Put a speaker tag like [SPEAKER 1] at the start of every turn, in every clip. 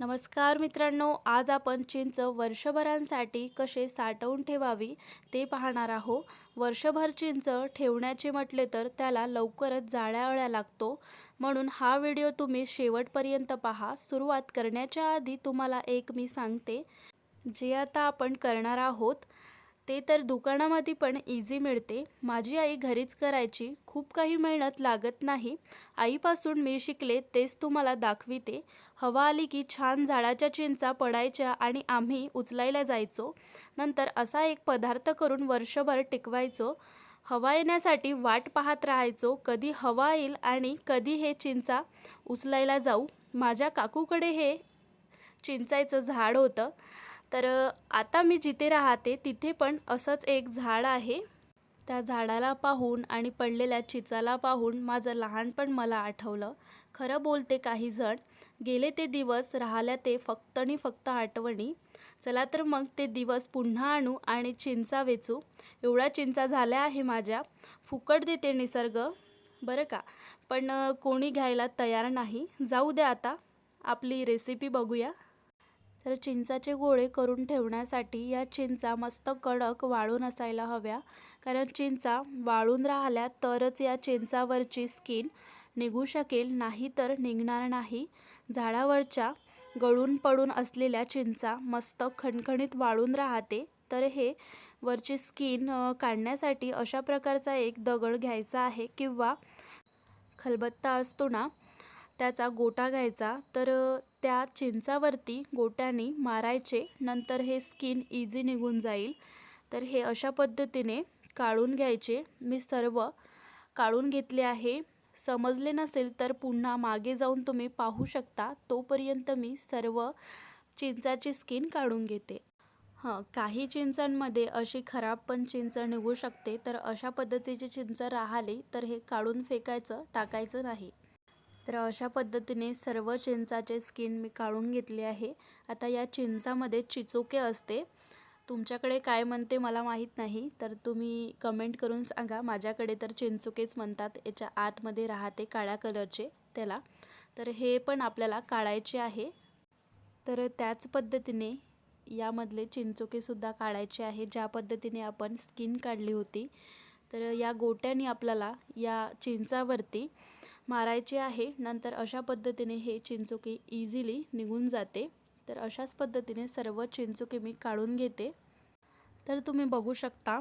[SPEAKER 1] नमस्कार मित्रांनो आज आपण चिंच वर्षभरांसाठी कसे साठवून ठेवावी ते पाहणार आहो. वर्षभर चिंच ठेवण्याचे म्हटले तर त्याला लवकरच जाळ्या अळ्या लागतो. म्हणून हा व्हिडिओ तुम्ही शेवटपर्यंत पहा. सुरुवात करण्याच्या आधी तुम्हाला एक मी सांगते. जे आता आपण करणार आहोत ते तर दुकानामध्ये पण इझी मिळते. माझी आई घरीच करायची. खूप काही मेहनत लागत नाही. आईपासून मी शिकले तेच तुम्हाला दाखविते. हवा आली की छान झाडाच्या चिंचा पडायच्या आणि आम्ही उचलायला जायचो. नंतर असा एक पदार्थ करून वर्षभर टिकवायचो. हवा येण्यासाठी वाट पाहत राहायचो. कधी हवा येईल आणि कधी हे चिंचा उचलायला जाऊ. माझ्या काकूकडे हे चिंचायचं झाड होतं. तर आता मी जिथे राहते तिथे पण असंच एक झाड आहे. त्या झाडाला पाहून आणि पडलेल्या चिचाला पाहून माझं लहानपण मला आठवलं. खरं बोलते काही जण गेले ते दिवस राहिल्या ते फक्त आणि फक्त आठवणी. चला तर मग ते दिवस पुन्हा आणू आणि चिंचा वेचू. एवढा चिंचा झाल्या आहे माझ्या. फुकट देते निसर्ग. बरं का? पण कोणी घ्यायला तयार नाही. जाऊ द्या आता. आपली रेसिपी बघूया. तर चिंचाचे गोळे करून ठेवण्यासाठी या चिंचा मस्त कडक वाळून असायला हव्या. कारण चिंचा वाळून राहिल्या तरच या चिंचावरची स्किन निघू शकेल नाही तर निघणार नाही. झाडावरच्या गळून पडून असलेल्या चिंचा मस्त खणखणीत वाळून राहते. तर हे वरची स्किन काढण्यासाठी अशा प्रकारचा एक दगड घ्यायचा आहे किंवा खलबत्ता असतो ना त्याचा गोटा घ्यायचा. तर त्या चिंचावरती गोट्याने मारायचे. नंतर हे स्किन इझी निघून जाईल. तर हे अशा पद्धतीने काढून घ्यायचे. मी सर्व काढून घेतले आहे. समजले नसेल तर पुन्हा मागे जाऊन तुम्ही पाहू शकता. तोपर्यंत मी सर्व चिंचाची स्किन काढून घेते. हां काही चिंचांमध्ये अशी खराब पण चिंच निघू शकते. तर अशा पद्धतीची चिंच राहिली तर हे काढून फेकायचं टाकायचं नाही. तर अशा पद्धतीने सर्व चिंचाचे स्किन मी काढून घेतले आहे. आता या चिंचामध्ये चिचोके असते. तुमच्याकडे काय म्हणते मला माहीत नाही तर तुम्ही कमेंट करून सांगा. माझ्याकडे तर चिंचुकेच म्हणतात. याच्या आतमध्ये राहते काळ्या कलरचे त्याला. तर हे पण आपल्याला काढायचे आहे. तर त्याच पद्धतीने यामधले चिंचोकेसुद्धा काढायचे आहे ज्या पद्धतीने आपण स्किन काढली होती. तर या गोट्याने आपल्याला या चिंचावरती मारायचे आहे. नंतर अशा पद्धतीने हे चिंचोकी इझिली निघून जाते. तर अशाच पद्धतीने सर्व चिंचुके मी काढून घेते. तर तुम्ही बघू शकता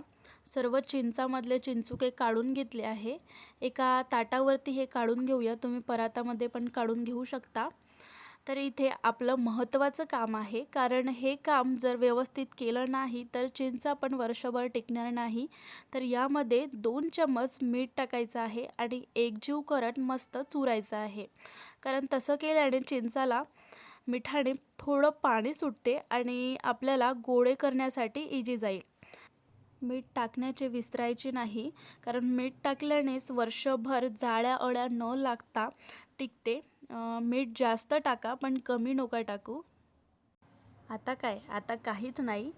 [SPEAKER 1] सर्व चिंचामधले चिंचुके काढून घेतले आहे. एका ताटावरती हे काढून घेऊया. तुम्ही परातामध्ये पण काढून घेऊ शकता. तर इथे आपलं महत्त्वाचं काम आहे. कारण हे काम जर व्यवस्थित केलं नाही तर चिंचा पण वर्षभर टिकणार नाही. तर यामध्ये दोन चम्मच मीठ टाकायचं आहे आणि एकजीव करत मस्त चुरायचं आहे. कारण तसं केल्याने चिंचाला मिठाने थोडं पाणी सुटते आणि आपल्याला गोळे करण्यासाठी इजी जाईल. मीठ टाकण्याचे विसरायचे नाही. कारण मीठ टाकल्यानेच वर्षभर जाळ्या अळ्या न लागता टिकते. मीठ जास्त टाका पण कमी नका टाकू. आता काय? आता काहीच नाही.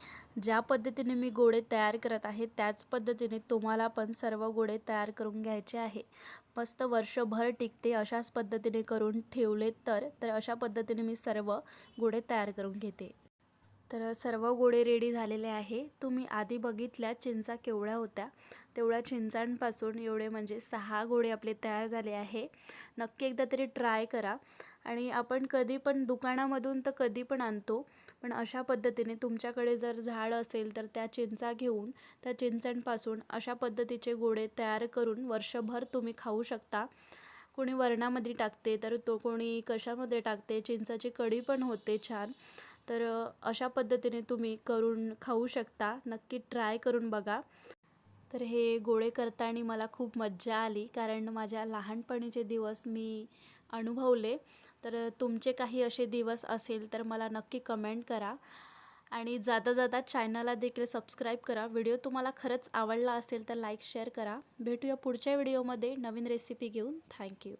[SPEAKER 1] ज्या पद्धतीने मी गोडे तयार करत आहे त्याच पद्धतीने तुम्हाला पण सर्व गोडे तयार करून घ्यायचे आहे. मस्त वर्षभर टिकते अशाच पद्धतीने करून ठेवले तर तर अशा पद्धतीने मी सर्व गोडे तयार करून घेते. तर सर्व गोडे रेडी झालेले आहे. तुम्ही आधी बघितल्या चिंचा केवढ्या होत्या. तेवढ्या चिंचांपासून एवढे म्हणजे सहा गोडे आपले तयार झाले आहे. नक्की एकदा तरी ट्राय करा. आणि आपण कधी पण दुकानामधून तर कधी पण आणतो. पण अशा पद्धतीने तुमच्याकडे जर झाड असेल तर त्या चिंचा घेऊन त्या चिंचांपासून अशा पद्धतीचे गोडे तयार करून वर्षभर तुम्ही खाऊ शकता. कोणी वरणामध्ये टाकते तर तो कोणी कशामध्ये टाकते? चिंचाची कढी पण होते छान. तर अशा पद्धतीने तुम्ही करून खाऊ शकता. नक्की ट्राय करून बघा. तर हे गोळे करताना मला खूप मज्जा आली कारण माझ्या लहानपणीचे दिवस मी अनुभवले. तर तुमचे काही असे दिवस असेल तर मला नक्की कमेंट करा. आणि जाता जाता चॅनलला देखील सबस्क्राईब करा. व्हिडिओ तुम्हाला खरंच आवडला असेल तर लाईक शेअर करा. भेटूया पुढच्या व्हिडिओमध्ये. नवीन रेसिपी घेऊन. थँक्यू